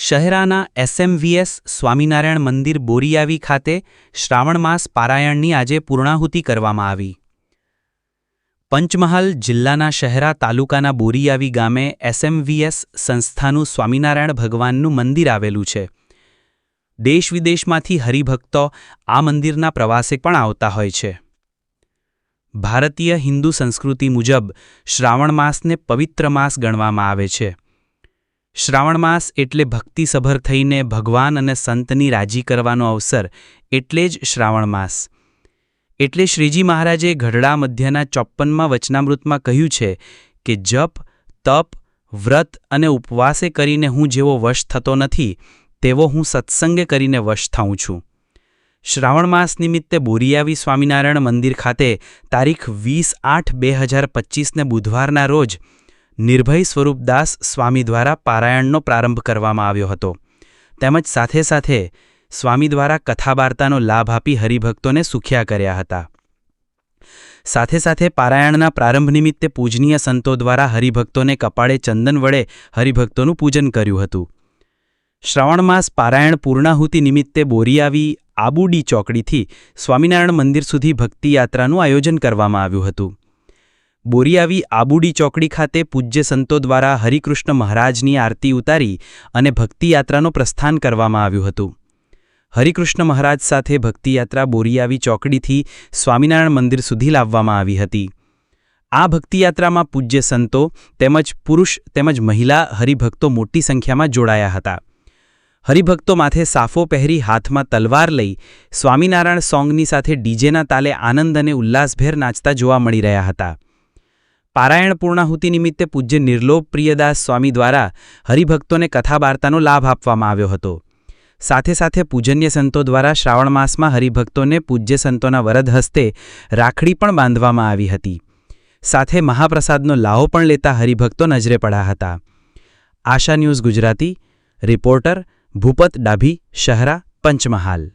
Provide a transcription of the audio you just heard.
શહેરાના SMVS Swaminarayan મંદિર બોરીયાવી ખાતે શ્રાવણ માસ પારાયણની આજે પૂર્ણાહુતિ કરવામાં આવી. પંચમહાલ જિલ્લાના શહેરા તાલુકાના બોરિયાવી ગામે એસએમવીએસ સંસ્થાનું સ્વામિનારાયણ ભગવાનનું મંદિર આવેલું છે. દેશ વિદેશમાંથી હરિભક્તો આ મંદિરના પ્રવાસે પણ આવતા હોય છે. ભારતીય હિન્દુ સંસ્કૃતિ મુજબ શ્રાવણ માસને પવિત્ર માસ ગણવામાં આવે છે. શ્રાવણ માસ એટલે ભક્તિસભર થઈને ભગવાન અને સંતની રાજી કરવાનો અવસર એટલે જ શ્રાવણ માસ. એટલે શ્રીજી મહારાજે ગઢડા મધ્યના ચોપ્પનમાં વચનામૃતમાં કહ્યું છે કે, જપ, તપ, વ્રત અને ઉપવાસે કરીને હું જેવો વશ થતો નથી, તેવો હું સત્સંગે કરીને વશ થાઉં છું. શ્રાવણ માસ નિમિત્તે બોરિયાવી સ્વામિનારાયણ મંદિર ખાતે તારીખ વીસ આઠ બે હજાર પચીસને બુધવારના રોજ નિર્ભય સ્વરૂપદાસ સ્વામી દ્વારા પારાયણનો પ્રારંભ કરવામાં આવ્યો હતો. તેમજ સાથે સાથે સ્વામી દ્વારા કથાવાર્તાનો લાભ આપી હરિભક્તોને સુખ્યા કર્યા હતા. સાથે સાથે પારાયણના પ્રારંભ નિમિત્તે પૂજનીય સંતો દ્વારા હરિભક્તોને કપાળે ચંદન વડે હરિભક્તોનું પૂજન કર્યું હતું. શ્રાવણ માસ પારાયણ પૂર્ણાહુતિ નિમિત્તે બોરીયાવી આબુડી ચોકડીથી સ્વામિનારાયણ મંદિર સુધી ભક્તિયાત્રાનું આયોજન કરવામાં આવ્યું હતું. બોરિયાવી આબુડી ચોકડી ખાતે પૂજ્ય સંતો દ્વારા હરિકૃષ્ણ મહારાજની આરતી ઉતારી અને ભક્તિયાત્રાનું પ્રસ્થાન કરવામાં આવ્યું હતું. હરિકૃષ્ણ મહારાજ સાથે ભક્તિયાત્રા બોરીયાવી ચોકડીથી સ્વામિનારાયણ મંદિર સુધી લાવવામાં આવી હતી. આ ભક્તિયાત્રામાં પૂજ્ય સંતો તેમજ પુરુષ તેમજ મહિલા હરિભક્તો મોટી સંખ્યામાં જોડાયા હતા. હરિભક્તો માથે સાફો પહેરી હાથમાં તલવાર લઈ સ્વામિનારાયણ સોંગની સાથે ડીજેના તાલે આનંદ અને ઉલ્લાસભેર નાચતા જોવા મળી રહ્યા હતા. પારાયણ પૂર્ણાહુતિ નિમિત્તે પૂજ્ય નિર્લોભ પ્રિયદાસ સ્વામી દ્વારા હરિભક્તોને કથાવાર્તાનો લાભ આપવામાં આવ્યો હતો. સાથે સાથે પૂજન્ય સંતો દ્વારા શ્રાવણ માસમાં હરિભક્તોને પૂજ્ય સંતોના વરદ હસ્તે રાખડી પણ બાંધવામાં આવી હતી. સાથે મહાપ્રસાદનો લાહો પણ લેતા હરિભક્તો નજરે પડ્યા હતા. Asha news Gujarati, reporter Bhupat Dabhi, Shahera, Panchmahal.